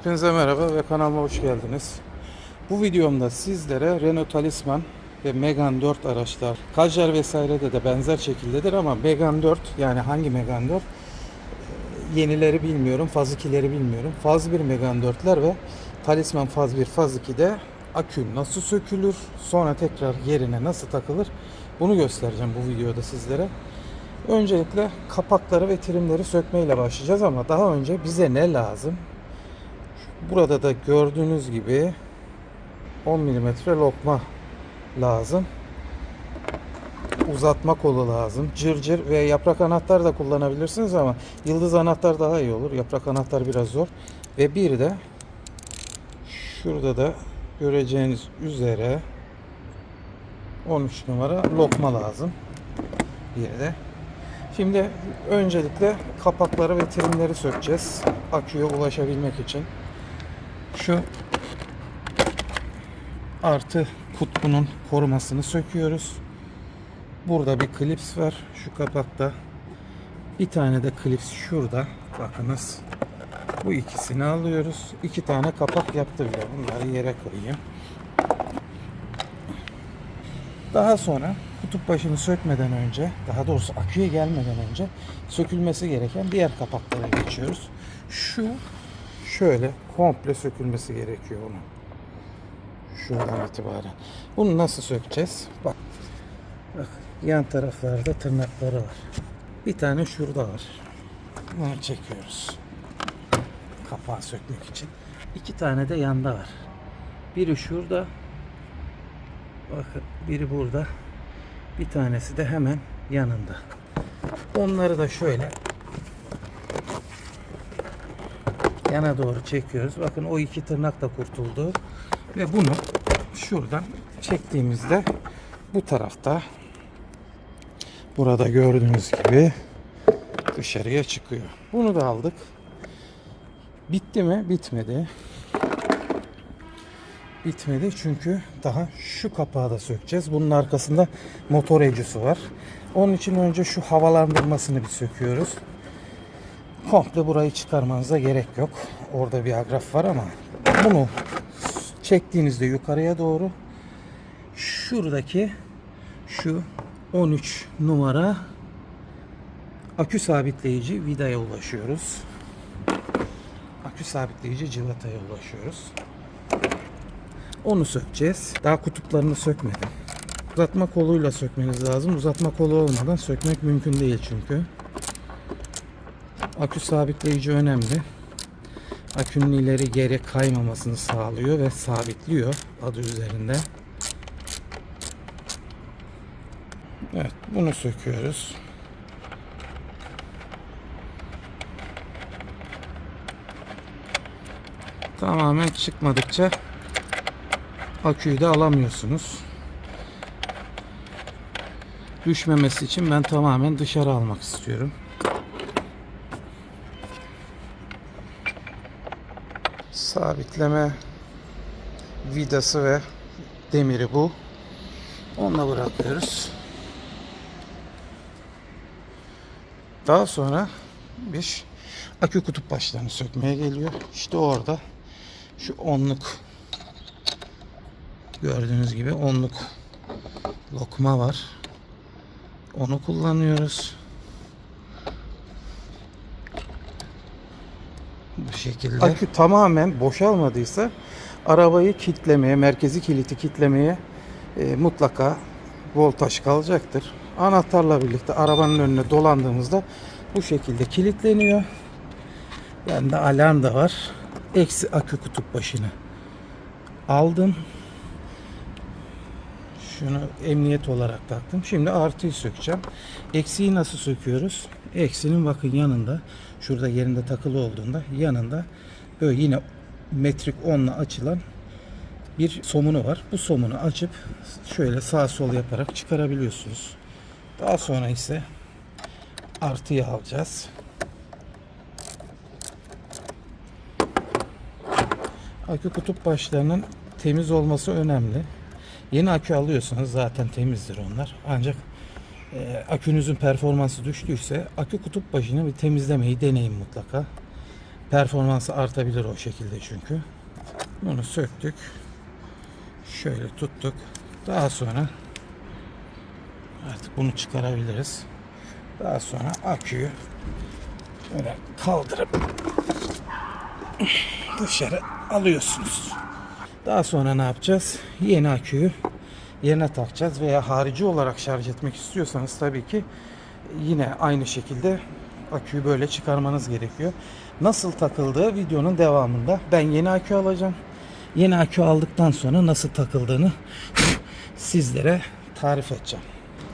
Hepinize merhaba ve kanalıma hoş geldiniz. Bu videomda sizlere Renault Talisman ve Megane 4 araçlar, Kadjar vesairede de benzer şekildedir ama Megane 4 yani hangi Megane 4 e, yenileri bilmiyorum, Faz 2'leri bilmiyorum. Faz 1 Megane 4'ler ve Talisman Faz 1, Faz 2'de akü nasıl sökülür, sonra tekrar yerine nasıl takılır bunu göstereceğim bu videoda sizlere. Öncelikle kapakları ve trimleri sökmeyle başlayacağız ama daha önce bize ne lazım? Burada da gördüğünüz gibi 10 mm lokma lazım. Uzatma kolu lazım. Cırcır ve yaprak anahtar da kullanabilirsiniz ama yıldız anahtar daha iyi olur. Yaprak anahtar biraz zor. Ve bir de şurada da göreceğiniz üzere 13 numara lokma lazım. Bir de. Şimdi öncelikle kapakları ve trimleri sökeceğiz. Aküye ulaşabilmek için. Şu artı kutbunun korumasını söküyoruz. Burada bir klips var şu kapakta. Bir tane de klips şurada. Bakınız. Bu ikisini alıyoruz. İki tane kapak yaptı bile. Bunları yere koyayım. Daha sonra kutup başını sökmeden önce, daha doğrusu aküye gelmeden önce sökülmesi gereken diğer kapaklara geçiyoruz. Şu şöyle komple sökülmesi gerekiyor onun. Şuradan itibaren. Bunu nasıl sökeceğiz? Bak. Bak yan taraflarda tırnakları var. Bir tane şurada var. Bunu çekiyoruz. Kapağı sökmek için. İki tane de yanda var. Biri şurada. Bakın biri burada. Bir tanesi de hemen yanında. Onları da şöyle yana doğru çekiyoruz. Bakın o iki tırnak da kurtuldu. Ve bunu şuradan çektiğimizde bu tarafta burada gördüğünüz gibi dışarıya çıkıyor. Bunu da aldık. Bitti mi? Bitmedi. Bitmedi çünkü daha şu kapağı da sökeceğiz. Bunun arkasında motor ecüsü var. Onun için önce şu havalandırmasını bir söküyoruz. Komple burayı çıkarmanıza gerek yok. Orada bir agraf var ama bunu çektiğinizde yukarıya doğru şuradaki şu 13 numara akü sabitleyici vidaya ulaşıyoruz. Akü sabitleyici civataya ulaşıyoruz. Onu sökeceğiz. Daha kutuplarını sökmedim. Uzatma koluyla sökmeniz lazım. Uzatma kolu olmadan sökmek mümkün değil çünkü. Akü sabitleyici önemli. Akünün ileri geri kaymamasını sağlıyor ve sabitliyor adı üzerinde. Evet bunu söküyoruz. Tamamen çıkmadıkça aküyü de alamıyorsunuz. Düşmemesi için ben tamamen dışarı almak istiyorum. Sabitleme vidası ve demiri bu. Onunla bırakıyoruz. Daha sonra bir akü kutup başlarını sökmeye geliyor. İşte orada şu onluk gördüğünüz gibi onluk lokma var. Onu kullanıyoruz. Şekilde. Akü tamamen boşalmadıysa arabayı kilitlemeye, merkezi kiliti kilitlemeye e, mutlaka voltaj kalacaktır. Anahtarla birlikte arabanın önüne dolandığımızda bu şekilde kilitleniyor. Bende alarm da var. Eksi akü kutup başını aldım. Şunu emniyet olarak taktım. Şimdi artıyı sökeceğim. Eksiği nasıl söküyoruz? Eksinin bakın yanında şurada yerinde takılı olduğunda yanında böyle yine metrik 10 ile açılan bir somunu var. Bu somunu açıp şöyle sağ sol yaparak çıkarabiliyorsunuz. Daha sonra ise artıyı alacağız. Akü kutup başlarının temiz olması önemli. Yeni akü alıyorsanız zaten temizdir onlar. Ancak e, akünüzün performansı düştüyse akü kutup başını bir temizlemeyi deneyin mutlaka. Performansı artabilir o şekilde çünkü. Bunu söktük. Şöyle tuttuk. Daha sonra artık bunu çıkarabiliriz. Daha sonra aküyü böyle kaldırıp dışarı alıyorsunuz. Daha sonra ne yapacağız? Yeni aküyü yerine takacağız veya harici olarak şarj etmek istiyorsanız tabii ki yine aynı şekilde aküyü böyle çıkarmanız gerekiyor. Nasıl takıldığı videonun devamında. Ben yeni akü alacağım. Yeni akü aldıktan sonra nasıl takıldığını sizlere tarif edeceğim.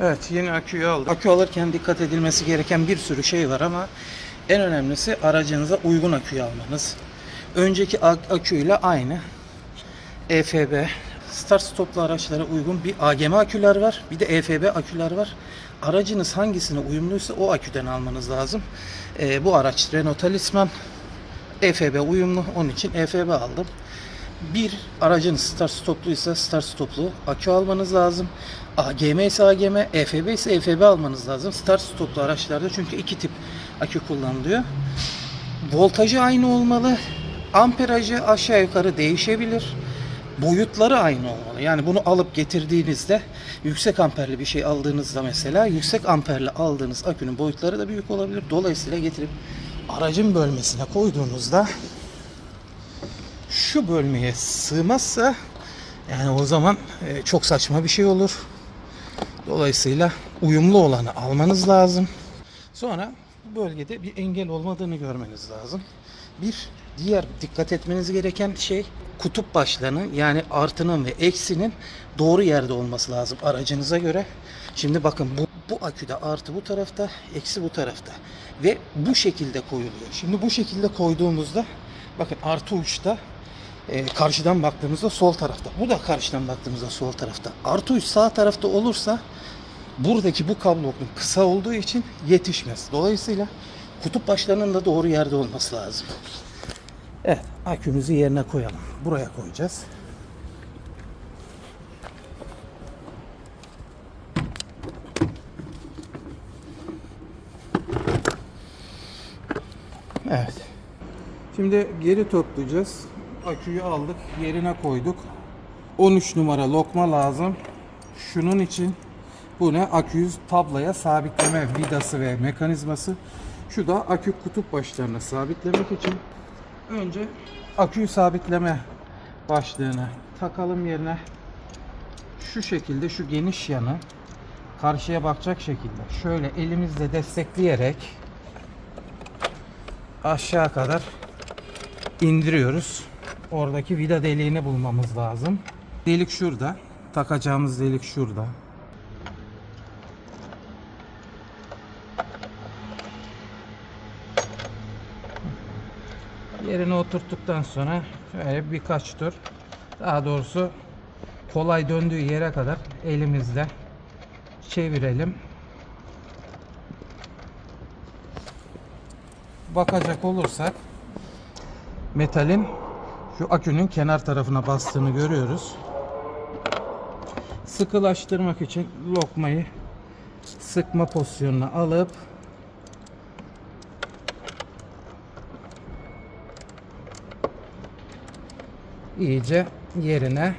Evet yeni aküyü aldık. Akü alırken dikkat edilmesi gereken bir sürü şey var ama en önemlisi aracınıza uygun aküyü almanız. Önceki ak- aküyle aynı. EFB, start stoplu araçlara uygun bir AGM aküler var. Bir de EFB aküler var. Aracınız hangisine uyumluysa o aküden almanız lazım. Ee, bu araç Renault Talisman EFB uyumlu. Onun için EFB aldım. Bir aracın start stopluysa start stoplu akü almanız lazım. AGM ise AGM, EFB ise EFB almanız lazım. Start stoplu araçlarda çünkü iki tip akü kullanılıyor. Voltajı aynı olmalı. Amperajı aşağı yukarı değişebilir. Boyutları aynı olmalı. Yani bunu alıp getirdiğinizde yüksek amperli bir şey aldığınızda mesela yüksek amperli aldığınız akünün boyutları da büyük olabilir. Dolayısıyla getirip aracın bölmesine koyduğunuzda şu bölmeye sığmazsa yani o zaman e, çok saçma bir şey olur. Dolayısıyla uyumlu olanı almanız lazım. Sonra bu bölgede bir engel olmadığını görmeniz lazım. Bir diğer dikkat etmeniz gereken şey kutup başlarının yani artının ve eksinin doğru yerde olması lazım aracınıza göre. Şimdi bakın bu, bu aküde artı bu tarafta, eksi bu tarafta ve bu şekilde koyuluyor. Şimdi bu şekilde koyduğumuzda bakın artı uçta e, karşıdan baktığımızda sol tarafta. Bu da karşıdan baktığımızda sol tarafta. Artı uç sağ tarafta olursa buradaki bu kablonun kısa olduğu için yetişmez. Dolayısıyla kutup başlarının da doğru yerde olması lazım. Evet, akümüzü yerine koyalım. Buraya koyacağız. Evet. Şimdi geri toplayacağız. Aküyü aldık, yerine koyduk. 13 numara lokma lazım. Şunun için bu ne? Aküyü tabloya sabitleme vidası ve mekanizması. Şu da akü kutup başlarına sabitlemek için. Önce aküyü sabitleme başlığını takalım yerine. Şu şekilde şu geniş yanı karşıya bakacak şekilde şöyle elimizle destekleyerek aşağı kadar indiriyoruz. Oradaki vida deliğini bulmamız lazım. Delik şurada. Takacağımız delik şurada. Yerine oturttuktan sonra şöyle birkaç tur daha doğrusu kolay döndüğü yere kadar elimizle çevirelim. Bakacak olursak metalin şu akünün kenar tarafına bastığını görüyoruz. Sıkılaştırmak için lokmayı sıkma pozisyonuna alıp iyice yerine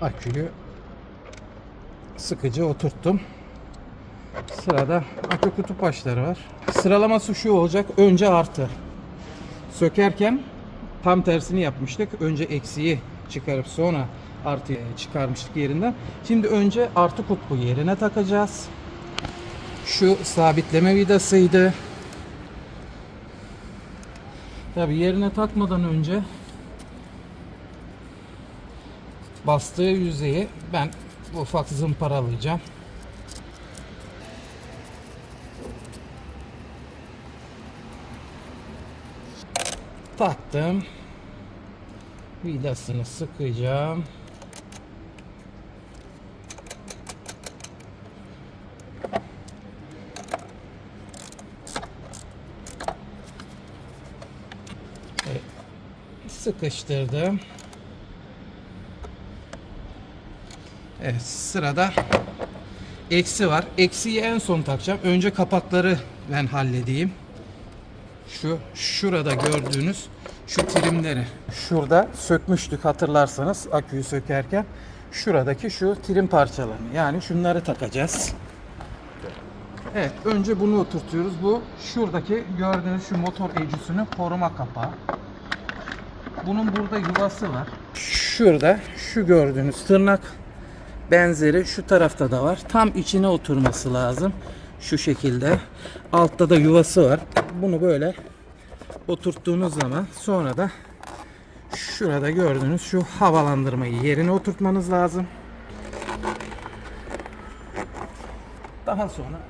aküyü sıkıcı oturttum. Sırada akü kutup başları var. Sıralaması şu olacak. Önce artı. Sökerken tam tersini yapmıştık. Önce eksiği çıkarıp sonra artıyı çıkarmıştık yerinden. Şimdi önce artı kutbu yerine takacağız. Şu sabitleme vidasıydı. Tabi yerine takmadan önce bastığı yüzeyi ben ufak zımparalayacağım. Taktım. Vidasını sıkacağım. Sıkıştırdım. Evet sırada eksi var. Eksiyi en son takacağım. Önce kapakları ben halledeyim. şu şurada gördüğünüz şu trimleri şurada sökmüştük hatırlarsanız aküyü sökerken şuradaki şu trim parçalarını yani şunları takacağız. Evet önce bunu oturtuyoruz. Bu şuradaki gördüğünüz şu motor ecüsünün koruma kapağı. Bunun burada yuvası var. Şurada şu gördüğünüz tırnak benzeri şu tarafta da var. Tam içine oturması lazım. Şu şekilde. Altta da yuvası var. Bunu böyle oturttuğunuz zaman sonra da şurada gördüğünüz şu havalandırmayı yerine oturtmanız lazım. Daha sonra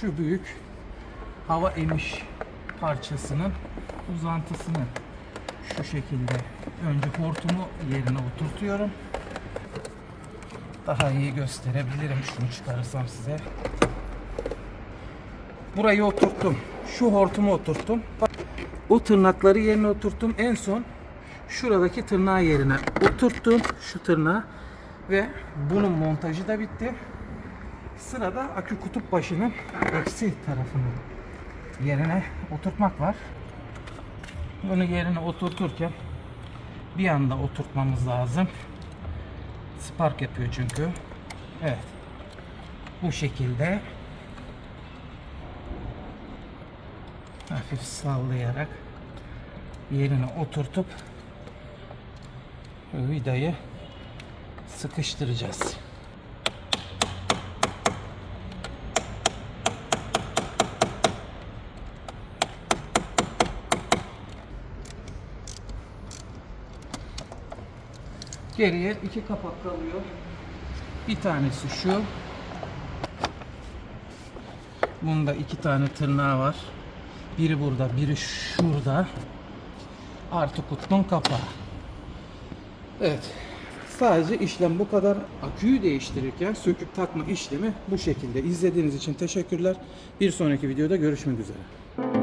şu büyük hava emiş parçasının uzantısını şu şekilde önce hortumu yerine oturtuyorum. Daha iyi gösterebilirim şunu çıkarırsam size. Burayı oturttum. Şu hortumu oturttum. O tırnakları yerine oturttum. En son şuradaki tırnağı yerine oturttum. Şu tırnağı ve bunun montajı da bitti. Sırada akü kutup başının eksi tarafını yerine oturtmak var. Bunu yerine oturturken bir anda oturtmamız lazım. Spark yapıyor çünkü. Evet. Bu şekilde hafif sallayarak yerine oturtup vidayı sıkıştıracağız. Geriye iki kapak kalıyor. Bir tanesi şu. Bunda iki tane tırnağı var. Biri burada, biri şurada. Artı kutunun kapağı. Evet. Sadece işlem bu kadar. Aküyü değiştirirken söküp takma işlemi bu şekilde. İzlediğiniz için teşekkürler. Bir sonraki videoda görüşmek üzere.